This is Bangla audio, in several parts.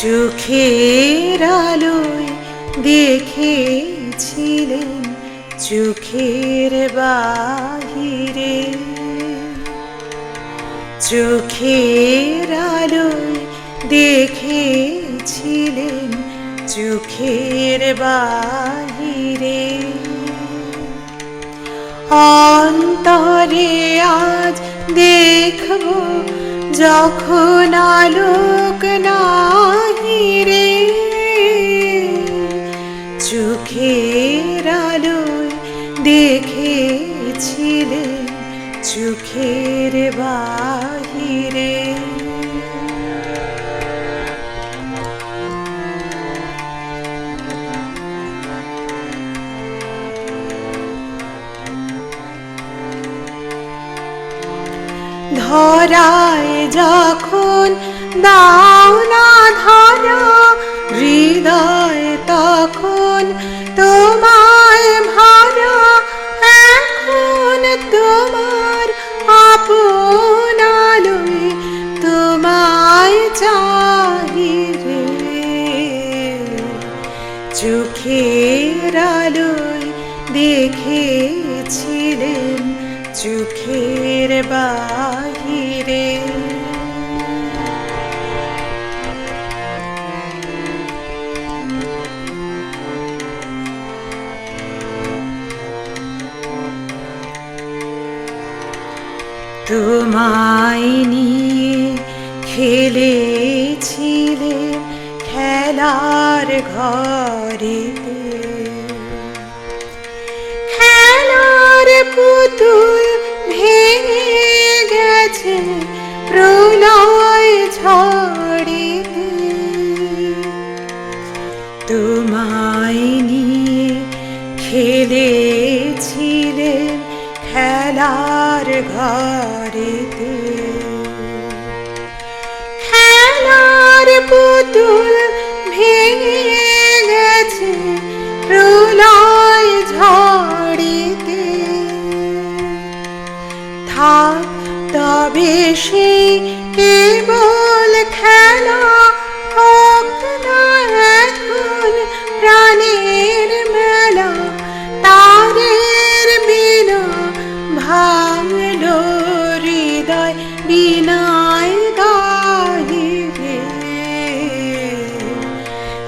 চোখের আলোয় দেখেছিলেন চোখের বাহিরে। চোখের আলোয় দেখেছিলেন চোখের বাহিরে। অন্তরে আজ দেখব যখন আলোক নাহিরে চোখের আলোয় দেখেছিলে চোখের বাহিরে। ধরায় যখন দাও না ধরা, হৃদয় তখন তোমায় ভরা, এখন তোমার আপন আলোয় তোমায় চাহিরে চোখের আলোয় দেখেছিলেন চোখের বাহিরে। তোমায় নিয়ে খেলেছিলে খেলার ঘরেতে। খেলেছিলেন খেলার ঘরেতে খেলার পুতুল ভেঙে গেছে প্রলয় ঝড়িতে। থাক তবে সেই কেবল খেলা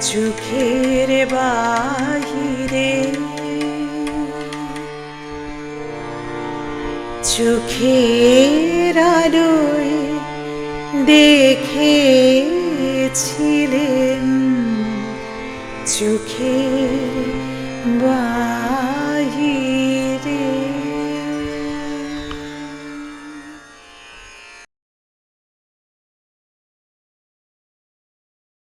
চোখের বাহিরে। চোখের আলোয় দেখেছিলেন। চোখের বাহিরে